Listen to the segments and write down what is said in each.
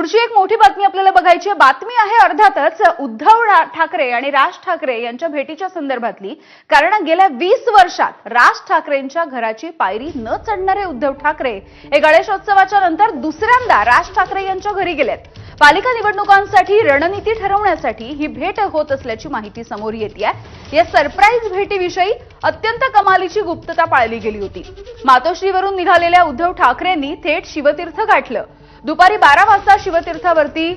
पुढची एक मोठी बातमी आपल्याला बघायची बातमी आहे अर्थातच उद्धव ठाकरे आणि राज ठाकरे यांच्या भेटीच्या संदर्भातली. कारण गेल्या वीस वर्षात राज ठाकरेंच्या घराची पायरी न चढणारे उद्धव ठाकरे हे गणेशोत्सवाच्या नंतर दुसऱ्यांदा राज ठाकरे यांच्या घरी गेलेत. पालिका निवडणुकांसाठी रणनीती ठरवण्यासाठी ही भेट होत असल्याची माहिती समोर येते या सरप्राईज भेटीविषयी अत्यंत कमालीची गुप्तता पाळली गेली होती. मातोश्रीवरून निघालेल्या उद्धव ठाकरेंनी थेट शिवतीर्थ गाठलं. दुपारी बारा वाजता शिवतीर्थावरती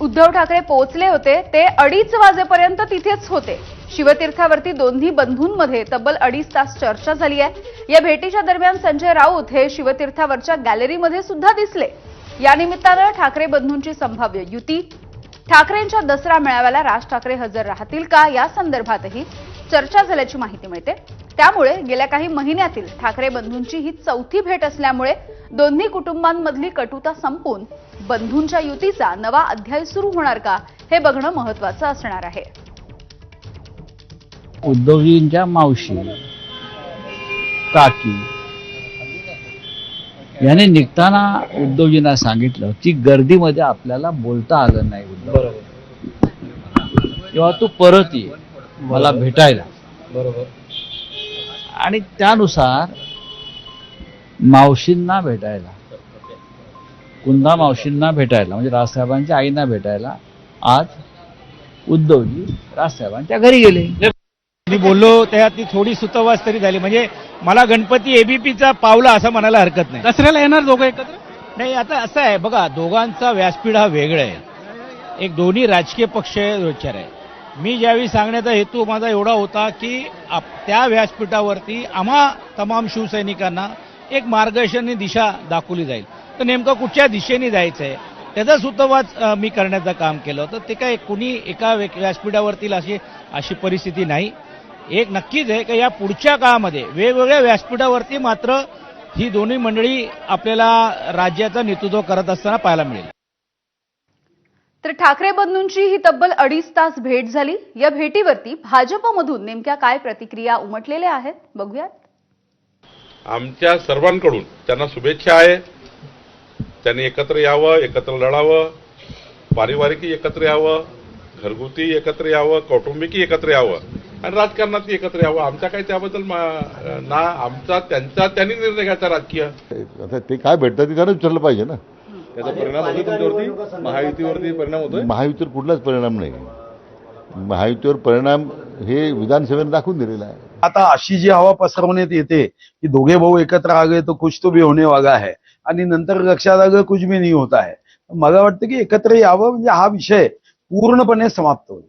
उद्धव ठाकरे पोहोचले होते. ते अडीच वाजेपर्यंत तिथेच होते. शिवतीर्थावरती दोन्ही बंधूंमध्ये तब्बल अडीच तास चर्चा झाली आहे. या भेटीच्या दरम्यान संजय राऊत हे शिवतीर्थावरच्या गॅलरीमध्ये सुद्धा दिसले. या निमित्तानं ठाकरे बंधूंची संभाव्य युती. ठाकरेंच्या दसरा मेळाव्याला राज ठाकरे हजर राहतील का? या संदर्भातही चर्चा झाल्याची माहिती मिळते. त्यामुळे गेल्या काही महिन्यातील ठाकरे बंधूंची ही चौथी भेट असल्यामुळे दोन्ही कुटुंबांमधली कटुता संपून बंधूंच्या युतीचा नवा अध्याय सुरू होणार का हे बघणं महत्वाचं असणार आहे. उद्धवजींच्या मावशी काकी याने निघताना उद्धवजींना सांगितलं की गर्दीमध्ये आपल्याला बोलता आलं नाही. उद्धव तेव्हा तू परत ये. मला भेटायला. बरोबर. आणि त्यानुसार मावशींना भेटायला. कुंदा मावशींना भेटायला म्हणजे राजसाहेबांच्या आईना भेटायला. आज उद्धवजी राजसाहेबांच्या घरी गेले. मी बोललो त्यात ती थोडी सुतवास तरी झाली. म्हणजे मला गणपती एबीपीचा पावला असं म्हणायला हरकत नाही. दसऱ्याला येणार दोघं एकत्र? नाही आता असं आहे. बघा दोघांचा व्यासपीठ हा वेगळा आहे. एक दोन्ही राजकीय पक्ष विचार आहे मी ज्यावेळी सांगण्याचा हेतू माझा एवढा होता की आप- त्या व्यासपीठावरती आम्हा तमाम शिवसैनिकांना एक मार्गदर्शनी दिशा दाखवली जाईल. तर नेमकं कुठच्या दिशेने जायचं आहे? त्याचा सुतवाच मी करण्याचं काम केलं तर ते काय कुणी एका व्यासपीठावरतील अशी अशी परिस्थिती नाही. एक नक्कीच आहे की या पुढच्या काळामध्ये वेगवेगळ्या व्यासपीठावरती मात्र ही दोन्ही मंडळी आपल्याला राज्याचं नेतृत्व करत असताना पाहायला मिळेल. तर ठाकरे बंधूंची ही तब्बल अडीच तास भेट झाली. या भेटीवरती भाजपमधून नेमक्या काय प्रतिक्रिया उमटलेल्या आहेत? बघूयात. आमच्या सर्वांकडून त्यांना शुभेच्छा आहे. त्यांनी एकत्र यावं एकत्र लढावं पारिवारिकही एकत्र यावं घरगुती एकत्र यावं कौटुंबिकही एकत्र यावं आणि राजकारणातही एकत्र यावं. आमच्या काही त्याबद्दल ना आमचा त्यांचा त्यांनी निर्णय घ्यायचा राजकीय. आता ते काय भेटतं ते त्यानं विचारलं पाहिजे ना. त्याचा परिणाम होतो तुमच्यावरती? महायुतीवरती परिणाम होतोय? महायुतीवर कुठलाच परिणाम नाही. महायुतीवर परिणाम हे विधानसभेने दाखवून दिलेला आहे. आता अशी जी हवा पसरवण्यात येते की दोघे भाऊ एकत्र आ गए तो कुछ तो भी होने वाला है आणि नंतर लक्षात आलं कुछ भी नाही होता है मला वाटतं की एकत्र यावं म्हणजे हा विषय पूर्णपणे समाप्त होईल.